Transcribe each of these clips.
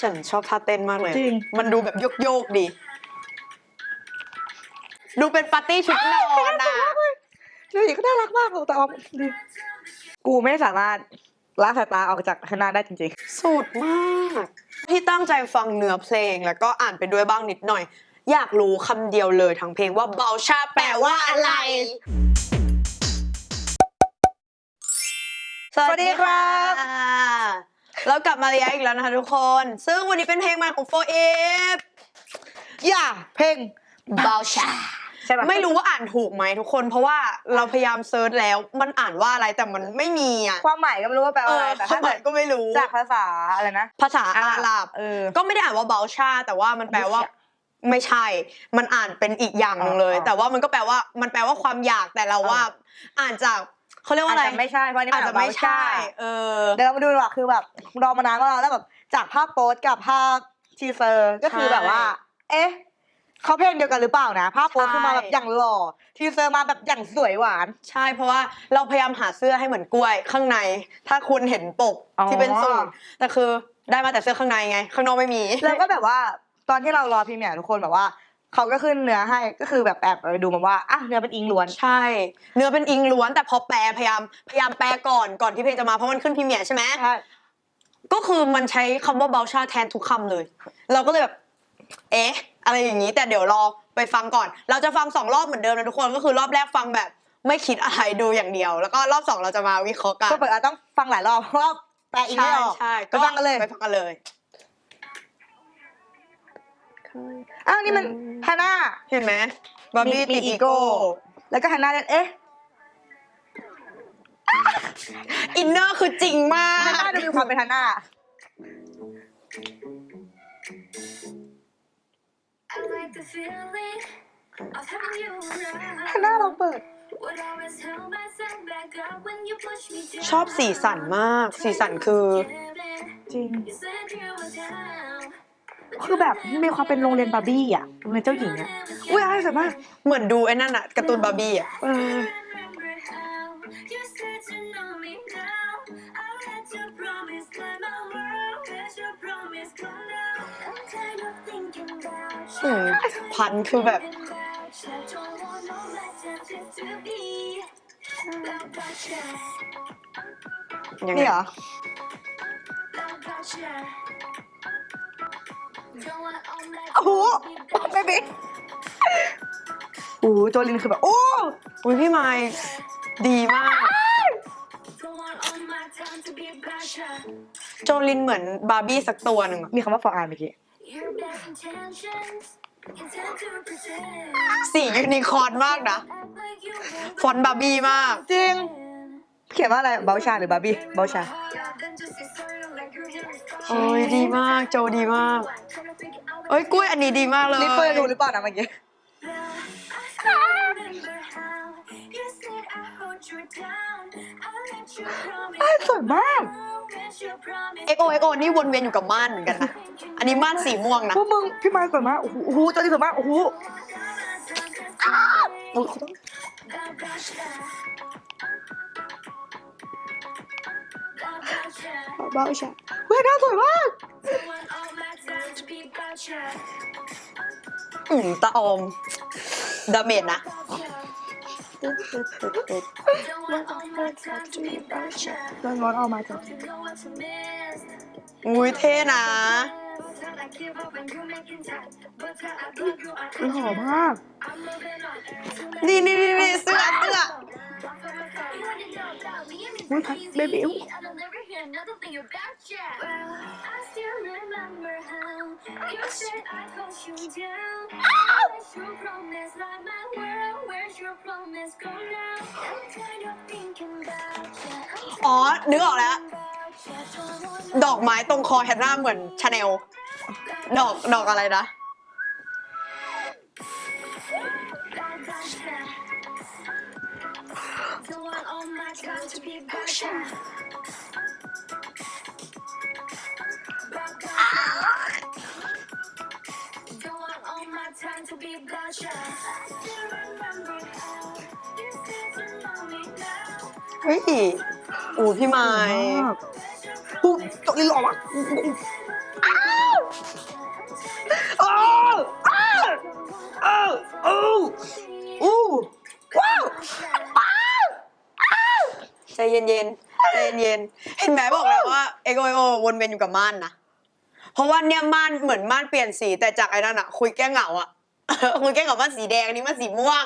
ฉันชอบท่าเต้นมากเลย จริง มันดูแบบโยกโยกๆดี ดูเป็นปาร์ตี้ชุดนอนอะเจ้าหญิงก็น่ารักมากเลยแต่ออมดีกูไม่สามารถละสายตาออกจากคณะได้จริงสุดมากที่ตั้งใจฟังเนื้อเพลงแล้วก็อ่านไปด้วยบ้างนิดหน่อย อยากรู้คำเดียวเลยทั้งเพลงว่าเบาชาแปลว่าอะไร สวัสดีครับ แล้วกลับมาเรียนอีกแล้วนะคะทุกคน ซึ่งวันนี้เป็นเพลงใหม่ของ 4F ๆอย่าเพลงเบาชาใช่ปะ ไม่รู้ว่าอ่านถูกไหมทุกคน เพราะว่าเราพยายามเซิร์ชแล้ว มันอ่านว่าอะไรแต่มันไม่มีอะความหมายก็ไม่รู้ว่าแปลเอว่าอะไรอแต่ควาถ้ามหมายก็ไม่รู้ จากภาษาอะไรนะภาษาอาหรับ เออ ก็ไม่ได้อ่านว่าเบลชา แต่ว่ามันแปลว่าไม่ใช่ มันอ่านเป็นอีกอย่างหนึ่งเลย อ๋อแต่ว่ามันก็แปลว่ามันแปลว่าความอยากแต่เราว่า อ่านจาก เขาเรียกว่าอาจอะไร จะไม่ใช่เพราะนี่อาจจะไม่ใช่ เออ เดี๋ยวเรามาดูดีกว่าคือแบบรอมานานมากแล้วแบบจากภาพโป๊สกับภาพทีเซอร์ก็คือใช่แบบว่า เอ๊ะเขาเพลงเดียวกันหรือเปล่านะ ภาพโป๊สใช่คือมาแบบอย่างหล่อทีเซอร์มาแบบอย่างสวยหวาน ใช่เพราะว่าเราพยายามหาเสื้อให้เหมือนกล้วยข้างใน ถ้าคุณเห็นปกอ๋อ ที่เป็นสูทแต่คือได้มาแต่เสื้อข้างในไง ข้างนอกไม่มี แล้วก็แบบว่าตอนที่เรารอพรีเมียร์ทุกคนแบบว่า เขาก็ขึ้นเนื้อให้ก็คือแบบแอบไปดูมาว่าอะเนื้อเป็นอิงล้วน ใช่ เนื้อเป็นอิงล้วนแต่พอแปลพยายามพยายามแปลก่อนก่อนที่เพลงจะมาเพราะมันขึ้นพรีเมียร์ใช่ไหมใช่ก็คือมันใช้คำว่าเบลชาแทนทุกคำเลย เราก็เลยแบบเอ๊ะอะไรอย่างนี้แต่เดี๋ยวรอไปฟังก่อน เราจะฟังสองรอบเหมือนเดิมนะทุกคนก็คือรอบแรกฟังแบบไม่คิดอะไรดูอย่างเดียว แล้วก็รอบสองเราจะมาวิเคราะห์กันก็เปิดอาจต้องฟังหลายรอบเพราะว่าแปลอิงใช่ไม่ออกใช่ก็ฟังกันเลยไปฟังกันเลย อ้าวนี่มันอืมฮาน่าเห็นไหมบาร์บี้มีติดอีอีโก้โก้แล้วก็ฮาน่าเล่นเอ๊ะอินเนอร์คือจริงมากฮาน่าดูมีความเป็นฮาน่า I like the feeling of having you ฮาน่า around. ลองเปิด Would always hold myself back up when you push me down. ชอบสีสันมาก สีสันคือ จริง คือแบบมีความเป็นโรงเรียนบาร์บี้อะโรงเรียนเจ้าหญิงอะอุ้ยอะไรสวยมากเหมือนดูไอ้นั่นอะการ์ตูนบาร์บี้อะเออ Remember how you said you know me now. I'll let your promise climb my world. Let your promise come down. I'm kind of thinking about อื you. มพันคือแบบ Thinking about you. Don't want no lessons just to be. About you. ยังไง นี่เหรอ About โอ้โห to be เบบี้โอ้โหโจลินคือแบบ โอ้อุ้ยพี่ไม้ดีมาก Don't want all my time to be about you. โจลินเหมือนบาร์บี้สักตัวหนึ่งอะมีคำว่า for art เมื่อกี้ Your best intentions intend to pretend. สียูนิคอร์นมากนะ Act like you won't ฟอนต์บาร์บี้มาก จริง win. เขียนว่าอะไรเบลชาหรือบาร์บี้เบลชา Then just say sorry like you're here. โอ้ยดีมาก โจดีมาก เอ้ยกล้วยอันนี้ดีมากเลยลิปเปอร์ดูหรือเปล่านะเมื่อกี้ I still remember how you said I hold you down. I let you promise. อ้าวสวยมาก Let you promise. เอ็กโอเอ็กโอนี่วนเวียนอยู่กับม่านเหมือนกันนะ อันนี้ม่านสีม่วงนะพวกมึงพี่ไม้สวยมากโอ้โหโอ้โหโจลินสวยมากโอ้โหโอ้โหเบลชาเฮ้ยน่าสวยมาก อืมตาออมดาเมจนะโดนร้อนออกมาจ้ะอุ้ยเท่นะมันหอมมาก นี่นี่นี่นี่เสื้อเสื้ออุ๊ยพัด baby อุ๊ยอ๋อ นึกออกแล้ว ดอกไม้ตรงคอแฮนนาเหมือนชาแนล ดอก ดอกอะไรนะ Don't want all my time to be about born to be gorgeous. เฮ้ยอู๋พี่ไม้ากปุ๊บตกลิ้นหลอกอะอวอ้าอ้าอ้าอ้าอ้ว้อ้ว้าวใจเย็นเย็นๆใจเย็นๆเห็นไหมบอกแล้วว่าเอโกเโอวนเวียนอยู่กับม่านนะ เพราะว่าเนี่ยม่านเหมือนม่านเปลี่ยนสีแต่จากไอ้นั่นอะคุยแก้เหงาอะ คุยแก้เหงาม่านสีแดงอันนี้ม่านสีม่วง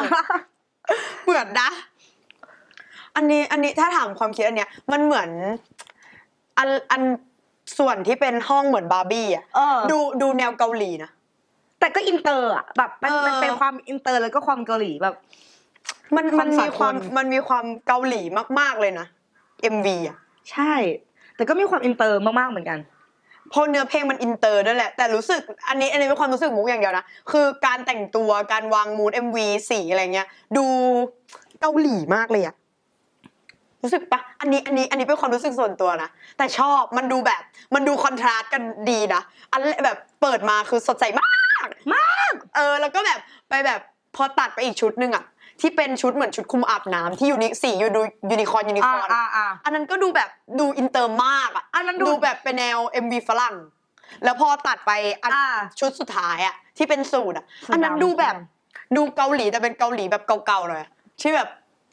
เหมือนนะ อันนี้อันนี้ถ้าถามความคิดอันเนี้ยมันเหมือน อันอันส่วนที่เป็นห้องเหมือนบาร์บี้อะเออดูดูแนวเกาหลีนะ แต่ก็อินเตอร์อะแบบมันเออมันเป็นความอินเตอร์แล้วก็ความเกาหลีแบบ มันมันความมีความสากลมันมีความเกาหลีมาก ๆเลยนะ MV อะ ใช่ แต่ก็มีความอินเตอร์มากๆเหมือนกัน เพราะเนื้อเพลงมันอินเตอร์ด้วยแหละ แต่รู้สึกอันนี้อันนี้เป็นความรู้สึกมุกอย่างเดียวนะ คือการแต่งตัวการวางมูด MV สีอะไรเงี้ย ดูเกาหลีมากเลยอะรู้สึกปะอันนี้อันนี้อันนี้เป็นความรู้สึกส่วนตัวนะ แต่ชอบมันดูแบบมันดูคอนทราสต์กันดีนะ อันแรกแบบเปิดมาคือสดใสมาก มาก เออ แล้วก็แบบไปแบบพอตัดไปอีกชุดหนึ่งอะ ที่เป็นชุดเหมือนชุดคุมอาบน้ำที่ยูนิสียูดูยูนิคอร์นยูนิคอ่าอร์นอ่าอ่า อันนั้นก็ดูแบบดูอินเตอร์มากอะอันนั้นดู ดูแบบเป็นแนว MV ฝรั่ง แล้วพอตัดไปอัน อ่า ชุดสุดท้ายอะที่เป็นสูตรอะสูทอันนั้นดำดูแบบ ใช่ไหมดูเกาหลีแต่เป็นเกาหลีแบบเก่าๆเลยอะที่แบบ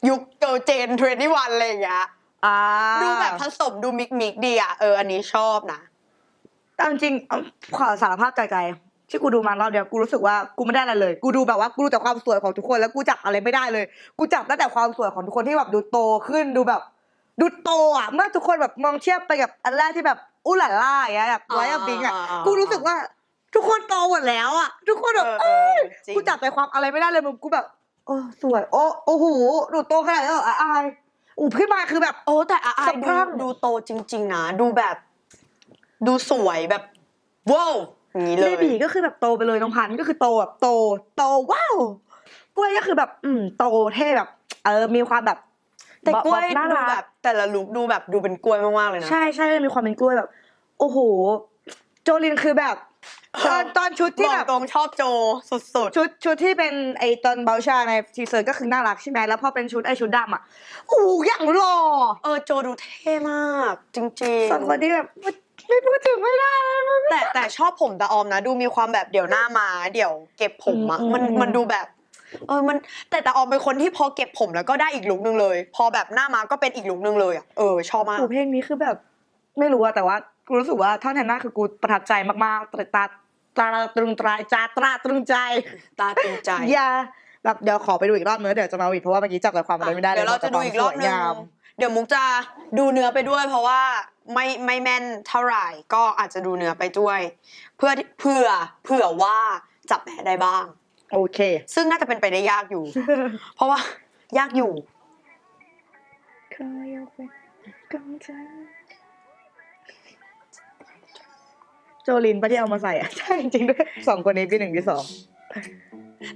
ยุคเกิร์ลเจนทเวนตี้วันอะไรอย่างเงี้ยอ่าดูแบบผสมดูมิกมิกๆดีอะเอออันนี้ชอบนะแต่จริงๆเอาขอสารภาพใจใจ ที่กูดูมารอบเดียวกูรู้สึกว่ากูไม่ได้อะไรเลย กูดูแบบว่ากูดูแต่ความสวยของทุกคนแล้วกูจับอะไรไม่ได้เลย กูจับตั้งแต่ความสวยของทุกคนที่แบบดูโตขึ้นดูแบบ ดูโตอะเมื่อทุกคนแบบมองเทียบไปกับอันแรกที่แบบอู้หล่าล่าอย่างเงี้ยแบบไว้อะบิงอะอ่ากูรู้สึกว่าทุกคนโตหมดแล้วอะ ทุกคนแบบเออเออจริงกูจับใจความอะไรไม่ได้เลยมึงกูแบบโอ้สวย โอ้โอ้โหดูโตขนาดนี้นเหรออะอายอู้ขึ้นมาคือแบบโอ้แต่อาไอสะพดูรั่งดูโตจริง ๆ นะ ดูแบบ ดูสวยแบบว้าวอย่าง นี้เลเบย บีก็คือแบบโตไปเลยน้องพันธุ์ก็คือโตแบบโต โตว้าวกล้วยก็คือแบบ อืมโตเท่แบบ เออมีความแบบแต่กล้วยบบน่าดูรักแบบแต่ละลุคดูแบบดูเป็นกล้วยมากๆเลยนะ ใช่ใช่มีความเป็นกล้วยแบบ โอ้โห โจลินคือแบบตอนตอนชุดที่บอแบกบตรงชอบโจสุด ชุดชุดที่เป็นไอตอนเบลชาในทีเซอร์ก็คือน่ารักใช่ไหมแล้วพอเป็นชุดไอชุดดำอะโอ้โหอย่างหล่อๆ เออโจดูเท่มาก จริงส่วนคนที่แบบ ไม่พูดถึงไม่ได้เลยๆแต่แต่ชอบผมตาออมนะ ดูมีความแบบเดี๋ยวหน้ามา เดี๋ยวเก็บผมอะอืมมันอืมมันดูแบบเออมันแต่ตาออมเป็นคนที่พอเก็บผมแล้วก็ได้อีกลุคนึงเลย พอแบบหน้ามาก็เป็นอีกลุคนึงเลยอะเออชอบมาก โอ้เพลงนี้คือแบบ ไม่รู้อะแต่ว่ากูรู้สึกว่าท่อนแทนหน้าคือกูประทับใจมากๆตราตาตราตรึงตรายจาตราตรึงใจตาตึงใจอย่าแบบเดี๋ยวขอไปดูอีกรอบเนื้อะเดี๋ยวจะมาอีกเพราะว่าเมื่อกี้จับใจความอะไรไม่ได้เลยเดี๋ยวเราจะดูอีกรอบนึงแต่ความสวยงามเดี๋ยวมุกจะดูเนื้อไปด้วยเพราะว่า ไม่ไม่แม่นเท่าไหร่ก็อาจจะดูเนื้อไปด้วย เพื่อเผื่อเผื่อว่าจับแผลได้บ้าง โอเค ซึ่งน่าจะเป็นไปได้ยากอยู่ เพราะว่ายากอยู่โจลินปะที่เอามาใส่อะใช่จริงๆด้วยสองคนนี้พี่หนึ่งพี่สอง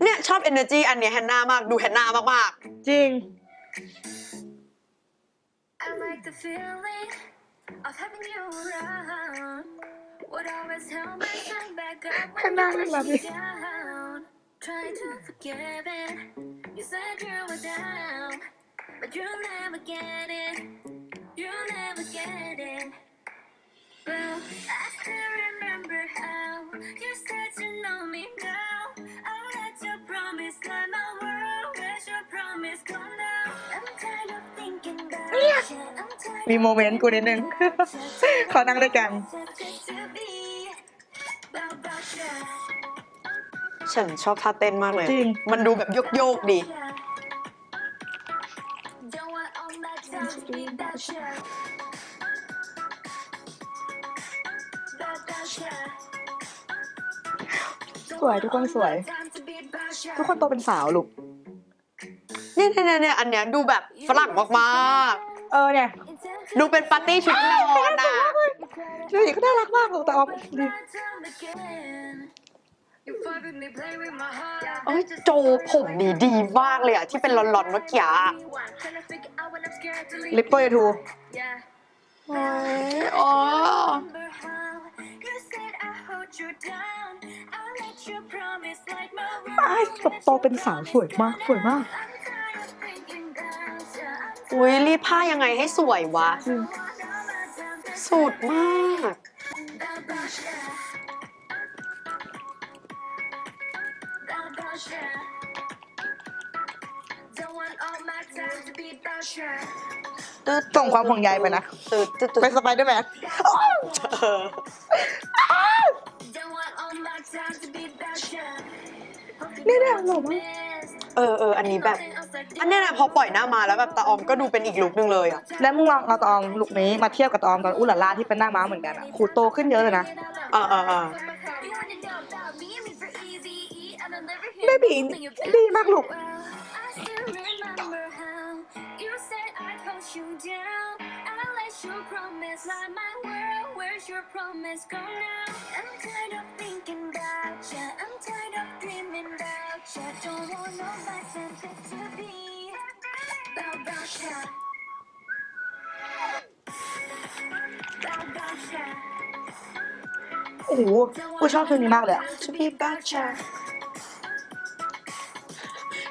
เนี่ยชอบ energy อันเนี้ยแฮนนามากดูแฮนนามากจริง I like the feeling of having you around. Would always hold myself back up when Come on, you love you. Trying to forgive it. You said you were down, but you'll never get it. You'll never get it. Well, I still remember how you said you know me now. I'll มีโมเมนต์กูนิดนึง เขานั่งด้วยกันๆฉันชอบท่าเต้นมากเลย จริง มันดูแบบโยกโยกๆดี Don't want all my time to be that shit. That that shit. สวยทุกคนสวย ทุกคนโตเป็นสาวลูก เนี่ยเนี่ยเนี่ยอันเนี้ยดูแบบฝรั่งมากเออเนี่ยๆดูเป็นปาร์ตี้ชุดนอนอะดูดิก็น่ารักมากลูกแต่ออมดีเอ้ยโจผมดีดีมากเลยอะที่เป็นลอนๆเมื่อกี้อะ ลิปเปอร์ทู โอ้ยอ๋อไอ้แบบโตเป็นสาวสวยมากสวยมาก อุ้ยรีดผ้ายังไงให้สวยวะ สุดมาก Don't want all my time to be about you. ส่งความห่วงใยไปนะ ตึ๊ดตึ๊ดตึ๊ดเป็นสไปเดอร์แมนเออ Don't want all my time to be about you. Hope you นี่ know เนี่ย what หล่อ you มาก missed. เออเอออันนี้แบบ อันเนี้ยนะพอปล่อยหน้ามาแล้วแบบตาออมก็ดูเป็นอีกลุคนึงเลยอะแล้วมึงลองเอาตองลุกนี้มาเทียบกับตองตอนอุลาล่าที่เป็นหน้าม้าเหมือนกันอะขูโตขึ้นเยอะเลยนะอ่าอ่าอ่าเบบีดีมากลูก I still remember how you said I'd hold you down. I let you promise like my world. Where's your promise go now? I'm tired of thinking about ya. I'm tired of dreaming about ya. Don't want no life and it to be about about ya. About about ya. โอ้โหกูชอบเพลงนี้มากเลยอะ To be about you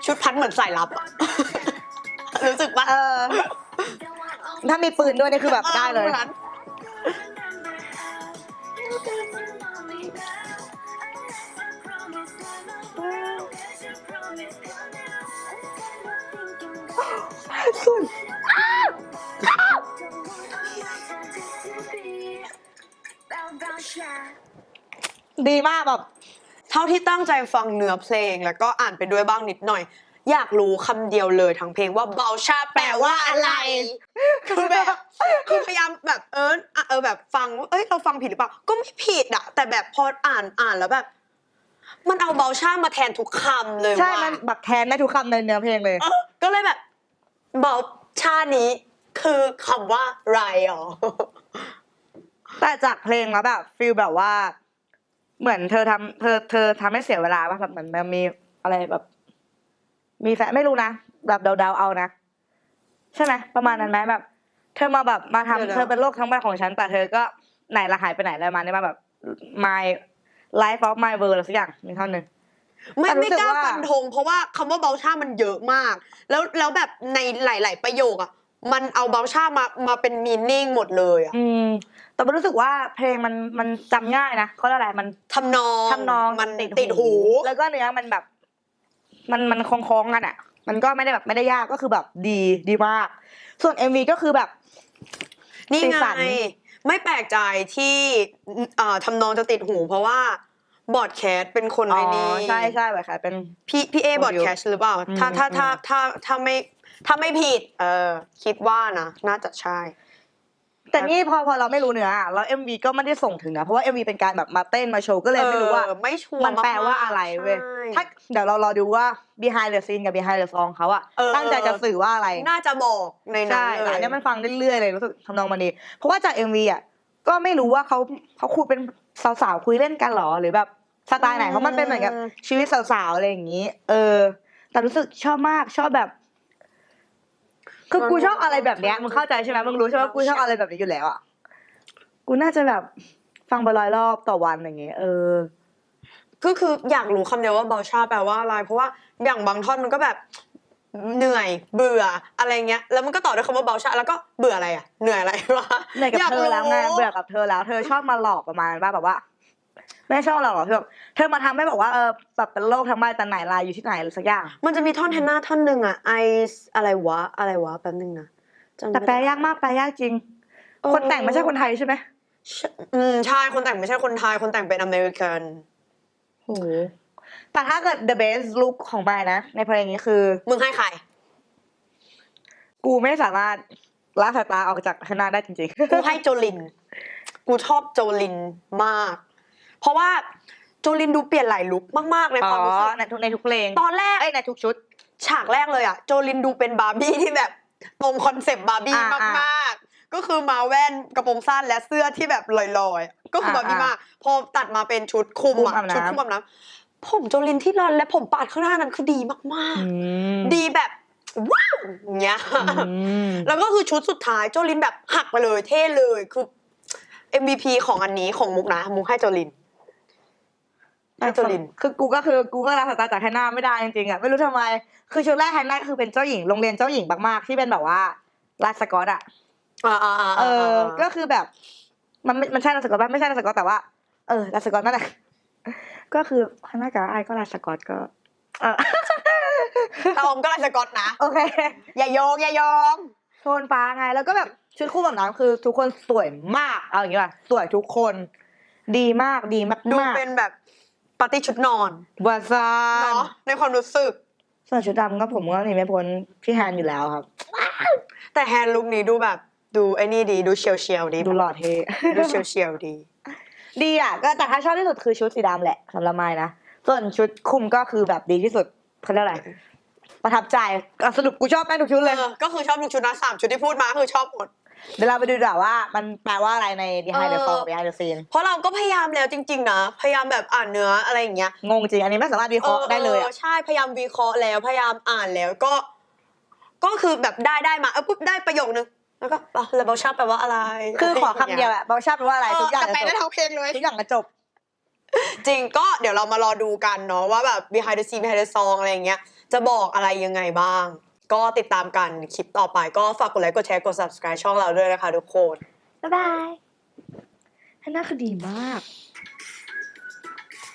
ชุดพัดเหมือนสายลับอะ รู้สึกปะเออ Don't want all ถ้ามีปืนด้วยนี่คือแบบได้เลย หมือน Remember how you didn't know me now. About ya. ดีมากแบบ เท่าที่ตั้งใจฟังเนื้อเพลงแล้วก็อ่านไปด้วยบ้างนิดหน่อย อยากรู้คำเดียวเลยทั้งเพลงว่าเบาชาแปลว่าอะไร คือแบบคือพยายามแบบเออเออแบบฟังว่าเอ้ยเราฟังผิดหรือเปล่า ก็ไม่ผิดอะแต่แบบพออ่านอ่านแล้วแบบ มันเอาเบาชามาแทนทุกคำเลยใช่ ว่ามันแบบแทนได้ทุกคำในเนื้อเพลงเลย เออก็เลยแบบ เบาชานี้คือคำว่าไรอ๋อ แต่จากเพลงแล้วแบบฟีลแบบว่า เหมือนเธอทำเธอเธอทำให้เสียเวลาป่ะแบบเหมือนมันมีอะไรแบบ มีแฟนไม่รู้นะแบบเดาๆเอานะ ใช่ไหมประมาณนั้นไหมแบบ เธอมาแบบมาทำเดี๋ยวนะ เธอเป็นโลกทั้งใบของฉันแต่เธอก็ไหนละหายไปไหนแล้วมาเนี่ยมาแบบ my life of my world อะไรสักอย่างมีเท่านึง ไม่แต่รู้ไม่สึกกล้าว่า ฟันธงเพราะว่าคำว่าเบลชามันเยอะมาก แล้วแล้วแบบในหลาย ๆ ประโยคอะมันเอาเบลชามามาเป็นมีนิ่งหมดเลยอะอืม แต่มันรู้สึกว่าเพลงมันมันจำง่ายนะเขาเรียกอะไรมันทำนองทำนองมันติดหู แล้วก็เนื้อมันแบบ มันมันคล้องๆกันอะ มันก็ไม่ได้แบบไม่ได้ยากก็คือแบบดีดีมาก ส่วน MV ก็คือแบบ นี่สีไงสัน ไม่แปลกใจที่เอ่อทำนองจะติดหู เพราะว่าบอดแคสเป็นคนอ๋ไอ้อนี่ใช่ใช่แบบค่ะเป็น พี่พี่เอบอดแคสหรือเปล่าถ้าถ้าอืม ถ้าถ้าถ้าไม่ถ้าไม่ผิด เออคิดว่านะน่าจะใช่ แต่นี่พอพอเราไม่รู้เนื้ออะแล้ว MV ก็ไม่ได้ส่งถึงนะเพราะว่า MV เป็นการแบบมาเต้นมาโชว์ก็เลยไม่รู้ว่า เออไม่ชัวร์มันแปลว่าอะไรเว้ยใช่ถ้าเดี๋ยวเรารอดูว่า behind the scene กับ behind the song เขาอะเออ ตั้งใจจะสื่อว่าอะไร น่าจะบอกในนั้ใช่นเลแต่อัยนเนี้ยมันฟังเรื่อยๆเลยรู้สึกทำนองมันดี เพราะว่าจาก MV อะก็ไม่รู้ว่าเขาเขาคุยเป็นสาวๆคุยเล่นกันหรอหรือแบบสไตล์ไหนเพราะมันเป็นเหมือนกับชีวิตสาวๆอะไรอย่างนี้ เออ แต่รู้สึกชอบมากชอบแบบ คือกูชอบอะไรแบบเนี้ยมึงเข้าใจใช่ไหมมึงรู้ใช่ไหมกูชอบอะไรแบบนี้อยู่แล้วอะกูน่าจะแบบฟังไปร้อยรอบต่อวันอย่างเงี้ยเออ ก็คืออยากรู้คำเดียวว่าเบลชาแปลว่าอะไร เพราะว่าอย่างบางท่อนมันก็แบบเหนื่อยเบื่ออะไรเงี้ย แล้วมันก็ต่อด้วยคำว่าเบลชาแล้วก็เบื่ออะไรอะเหนื่อยอะไรวะเหนื่อยกับากเธอแล้วไงรู้เบื่อกับเธอแล้ว เธอชอบมาหลอกประมาณว่าแบบว่า ไม่ชอบหรอกหรอกเธอแบบเธอมาทำให้บอกว่าเออแบบเป็นโลกทั้งใบแต่ไหนลายอยู่ที่ไหนหรือสักอย่าง มันจะมีท่อนเทนหน้าท่อนหนึ่งอะไออะไรวะอะไรวะแป๊บนึงนะจำแต่ไม่แปลได้ ยากมากแปลยากจริง เออ คนแต่งไม่ใช่คนไทยใช่ไหมใช่อืมใช่คนแต่งไม่ใช่คนไทย คนแต่งเป็นอเมริกัน โอ้แต่ถ้าเกิด the best look ของใบนะ ในเพลงนี้คือ มึงให้ใคร กูไม่สามารถละสายตาออกจากข้างหน้าได้จริงๆ กูให้โจลิน กูชอบโจลินมาก เพราะว่าโจลินดูเปลี่ยนหลายลุคมากๆในอ๋ความรู้สึอกในทุกในทุกเพลงตอนแรกเอ้ยในทุกชุด ฉากแรกเลยอะโจลินดูเป็นบาร์บี้ที่แบบตรงคอนเซปต์บาร์บี้อ่าอ่ามากๆ ก็คือมาแว่นกระโปรงสั้นและเสื้อที่แบบลอยๆ ก็คืออาบาร์บี้มากพอตัดมาเป็นชุดคลุมคลุมอะอาบน้ำชุดคลุมอาบน้ำผมโจลินที่รอนและผมปาดข้างหน้านั้นคือดีมากอืมๆดีแบบว้าวอย่างเงี้ยอืมแล้วก็คือชุดสุดท้ายโจลินแบบหักไปเลยเท่เลยคือ MVP ของอันนี้ของมุกนะ มุกให้โจลิน ให้โจลิน คือกูก็คือกูก็ละสายตาจากแฮนนาไม่ได้จริงๆอะไม่รู้ทำไม คือชุดแรกแฮนนาคือเป็นเจ้าหญิงโรงเรียนเจ้าหญิงมากๆที่เป็นแบบว่าลายสกอตอะอ่าอ่าอ่าเออ ก็คือแบบ มันไม่มันใช่ลายสกอตป่ะไม่ใช่ลายสกอตแต่ว่าเออลายสกอตนั่นแหละก็คือฮันน่ากับไอายก็ลายสกอตก็เออตาอมก็ลายสกอตนะโอเค อย่าโยงอย่าโยงโทนฟ้าไง แล้วก็แบบชุดคู่แบบนั้นคือ ทุกคนสวยมากเอาอย่างงี้ป่ะสวยทุกคน ดีมากดีมากดูมากเป็นแบบปาร์ตี้ชุดนอนวาซานเนาะในความรู้สึกส่วนชุดดำก็ผมก็หนีไม่พ้นพี่แฮนอยู่แล้วครับ แต่แฮนด์ลุคนี้ดูแบบดูไอ้นี่ดีดูเชียวเชียวๆดีดูหล่อเท่ดูเชียวเชียวๆดี ดีอะก็แต่ถ้าชอบที่สุดคือชุดสีดำแหละสำหรับไม้นะส่วนชุดคุมก็คือแบบดีที่สุดเขาเรียกอะไรประทับใจอะสรุปกูชอบแม่งทุกชุดเลย เออก็คือชอบทุกชุดนะสามชุดที่พูดมาคือชอบหมด เดี๋ยวเราไปดูดีกว่าว่ามันแปลว่าอะไรใน behind the เออ song behind the scene เพราะเราก็พยายามแล้วจริง ๆ นะ พยายามแบบอ่านเนื้ออะไรอย่างเงี้ยงงจริงอันนี้ไม่สามารถวิเคราะห์ได้เลยออะอใช่พยายามวิเคราะห์แล้วพยายามอ่านแล้วก็ ก็คือแบบได้ได้มาเออปุ๊บได้ประโยคนึงแล้วก็อะแล้วเบลชาบแปลว่าอะไรคือขอคำเดียวอะบอกชอบแปลว่าอะไรเอทุอกอย่างแต่แปลจะได้จบทั้งเพลงเลย ทุกอย่างจะจบ จริงก็เดี๋ยวเรามารอดูกันเนาะว่าแบบ behind the scene behind the song อะไรอย่างเงี้ยจะบอกอะไรยังไงบ้าง ก็ติดตามกันคลิปต่อไปก็ฝากกดไลค์กดแชร์กด subscribe ช่องเราด้วยนะคะทุกคน บ๊ายบายฮันน่าคือดีมาก